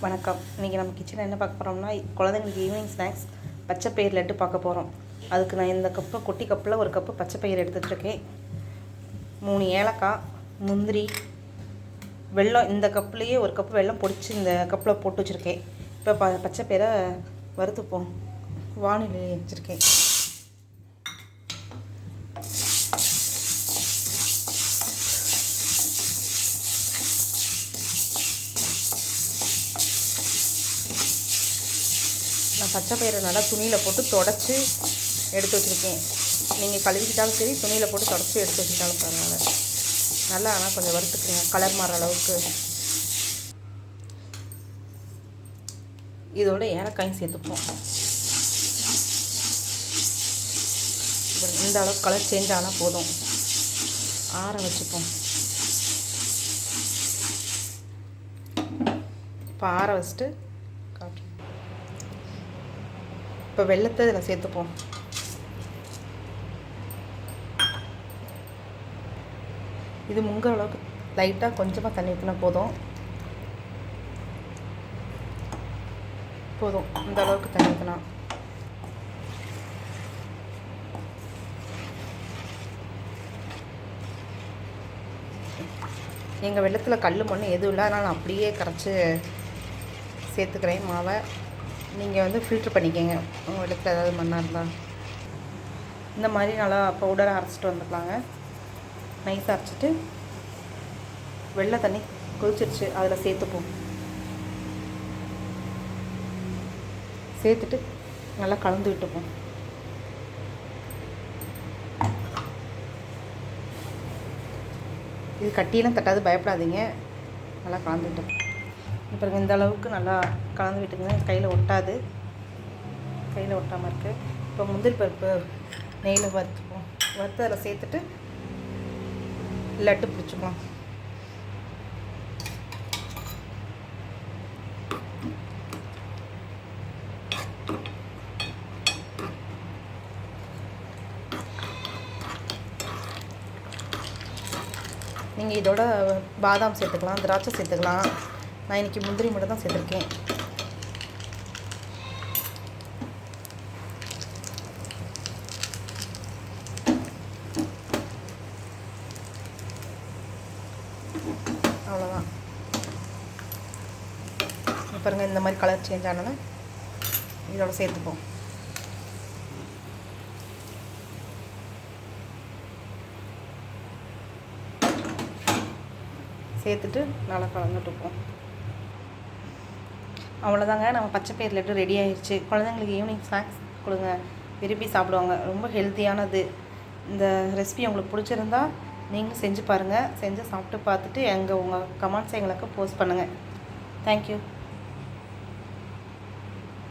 வணக்கம். இன்றைக்கி நம்ம கிச்சனில் என்ன பார்க்க போகிறோம்னா குழந்தைங்களுக்கு ஈவினிங் ஸ்நாக்ஸ் பச்சை பயிர் லட்டு பார்க்க போகிறோம் அதுக்கு நான் இந்த கப்பு குட்டி கப்பில் ஒரு கப்பு பச்சை பயிர் எடுத்துகிட்ருக்கேன் மூணு ஏலக்காய் முந்திரி வெல்லம் இந்த கப்புலேயே ஒரு கப்பு வெள்ளம் பொடிச்சு இந்த கப்பில் போட்டு வச்சுருக்கேன். இப்போ ப பச்சை பயிரை வறுத்துப்போம். வானிலை வச்சுருக்கேன். நான் பச்சை பயிரை நல்லா துணியில் போட்டு தொடச்சி எடுத்து வச்சுருக்கேன். நீங்கள் கழுவிக்கிட்டாலும் சரி துணியில் போட்டு தொடச்சி எடுத்து வச்சுக்கிட்டாலும் பரவாயில்ல. நல்லா ஆனால் கொஞ்சம் வறுத்துக்குங்க கலர் மாற அளவுக்கு. இதோட ஏலக்காயும் சேர்த்துப்போம். இந்த அளவுக்கு கலர் சேஞ்ச் ஆனால் போதும். ஆற வச்சுப்போம். இப்போ ஆற வச்சுட்டு இப்போ வெள்ளத்தை இதில் சேர்த்துப்போம். இது முங்குற அளவுக்கு லைட்டாக கொஞ்சமாக தண்ணி ஊற்றினா போதும். போதும். இந்த அளவுக்கு தண்ணி ஊற்றினா எங்கள் வெள்ளத்தில் கல் மண் எதுவும் இல்லை. அதனால் நான் அப்படியே கரைச்சி சேர்த்துக்கிறேன் மாவை. நீங்கள் வந்து ஃபில்ட்ரு பண்ணிக்கோங்க. உங்கள் இடத்துல ஏதாவது மண்ணாக இருந்தால் இந்த மாதிரி நல்லா பவுடரை அரைச்சிட்டு வந்துக்கலாங்க. நைஸ் அரைச்சிட்டு வெள்ளை தண்ணி கொதிச்சிருச்சு. அதில் சேர்த்துப்போம். சேர்த்துட்டு நல்லா கலந்து விட்டுப்போம். இது கட்டியெல்லாம் தட்டாது பயப்படாதீங்க. நல்லா கலந்துட்டோம் இப்போ இந்த அளவுக்கு நல்லா கலந்து விட்டுங்க கையில் ஒட்டாது. கையில் ஒட்டாமல் இருக்குது இப்போ முந்திரி பருப்பு நெய்யில் வறுத்துப்போம் வறுத்து அதில் சேர்த்துட்டு லட்டு பிடிச்சிக்கலாம் நீங்கள் இதோட பாதாம் சேர்த்துக்கலாம் திராட்சை சேர்த்துக்கலாம். நான் இன்றைக்கி முந்திரி மட்டும் தான் சேர்த்துருக்கேன். அவ்வளோதான் பாருங்கள் இந்த மாதிரி கலர் சேஞ்ச் ஆனதை இதோட சேர்த்துப்போம். சேர்த்துட்டு நல்லா கலந்துட்டுப்போம். அவ்வளோதாங்க நம்ம பச்சை பயிர் லட்டு ரெடி ஆயிடுச்சு குழந்தைங்களுக்கு ஈவினிங் ஸ்நாக்ஸ் கொடுங்க. விரும்பி சாப்பிடுவாங்க. ரொம்ப ஹெல்த்தியானது இந்த ரெசிபி உங்களுக்கு பிடிச்சிருந்தா நீங்களும் செஞ்சு பாருங்கள் செஞ்சு சாப்பிட்டு பார்த்துட்டு எங்கள் உங்கள் கமெண்ட்ஸ் எங்களுக்கு போஸ்ட் பண்ணுங்கள் தேங்க்யூ